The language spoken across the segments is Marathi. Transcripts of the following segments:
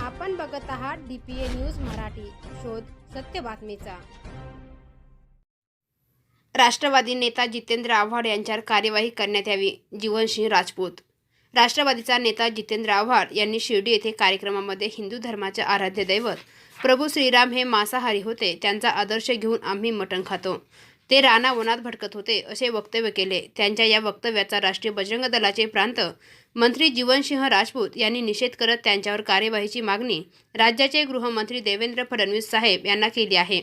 आपण बघत आहात डीपीए न्यूज मराठी. शोध सत्य बातमीचा. राष्ट्रवादी नेता जितेंद्र आव्हाड यांच्यावर कार्यवाही करण्यात यावी जीवनसिंह राजपूत. राष्ट्रवादीचा नेता जितेंद्र आव्हाड यांनी शिर्डी येथे कार्यक्रमामध्ये हिंदू धर्माचे आराध्य दैवत प्रभू श्रीराम हे मांसाहारी होते त्यांचा आदर्श घेऊन आम्ही मटण खातो. ते रानावनात भटकत होते असे वक्तव्य केले. त्यांच्या या वक्तव्याचा राष्ट्रीय बजरंग दलाचे प्रांत मंत्री जीवनसिंह राजपूत यांनी निषेध करत त्यांच्यावर कार्यवाहीची मागणी राज्याचे गृहमंत्री देवेंद्र फडणवीस साहेब यांना केली आहे.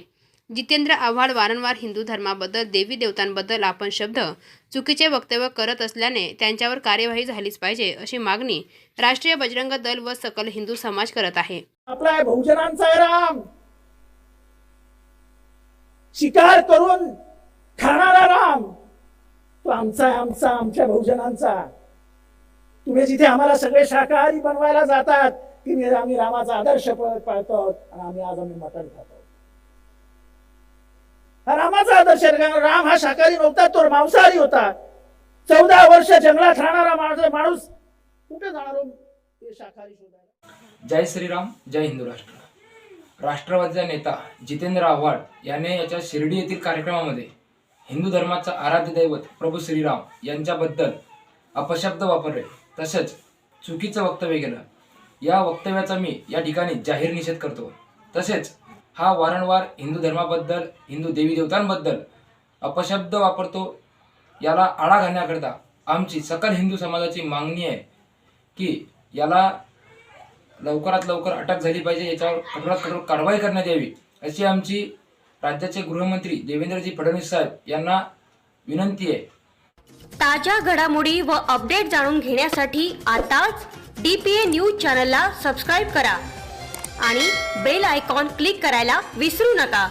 जितेंद्र आव्हाड वारंवार हिंदू धर्माबद्दल देवी देवतांबद्दल आपण शब्द चुकीचे वक्तव्य करत असल्याने त्यांच्यावर कार्यवाही झालीच पाहिजे अशी मागणी राष्ट्रीय बजरंग दल व सकल हिंदू समाज करत आहे. आपला बहुजनांचा राम. शिकार करून खाणारा राम. तो आमचा आमचा आमच्या बहुजनांचा. तुम्ही जिथे आम्हाला सगळे शाकाहारी बनवायला जातात की मी- आम्ही रामाचा आदर्श पाळतो आणि आम्ही आज आम्ही मटण खातो हा रामाचा आदर्श राम हा शाकाहारी नव्हता तो मांसाहारी होता. चौदा वर्ष जंगलात राहणारा माणूस माणूस कुठे जाणार हो? शाकाहारी जय श्रीराम जय हिंदू राष्ट्र. राष्ट्रवादीचा नेता जितेंद्र आव्हाड याने याच्या शिर्डी येथील कार्यक्रमामध्ये हिंदू धर्माचा आराध्य दैवत प्रभू श्रीराम यांच्याबद्दल अपशब्द वापरले. तसेच चुकीचं वक्तव्य केलं. या वक्तव्याचा मी या ठिकाणी जाहीर निषेध करतो. तसेच हा वारंवार हिंदू धर्माबद्दल हिंदू देवी देवतांबद्दल अपशब्द वापरतो याला आळा घालण्याकरता आमची सकल हिंदू समाजाची मागणी आहे की याला लवकरात लवकर अटक झाली पाहिजे याच्यावर कठोरात कठोर कारवाई करण्यात यावी अशी आमची राज्याचे गृहमंत्री देवेंद्रजी फडणवीस साहेब यांना विनंती आहे. ताज्या घडामोडी व अपडेट जाणून घेण्यासाठी आताच डी पी ए न्यूज चॅनलला सबस्क्राईब करा आणि बेल आयकॉन क्लिक करायला विसरू नका.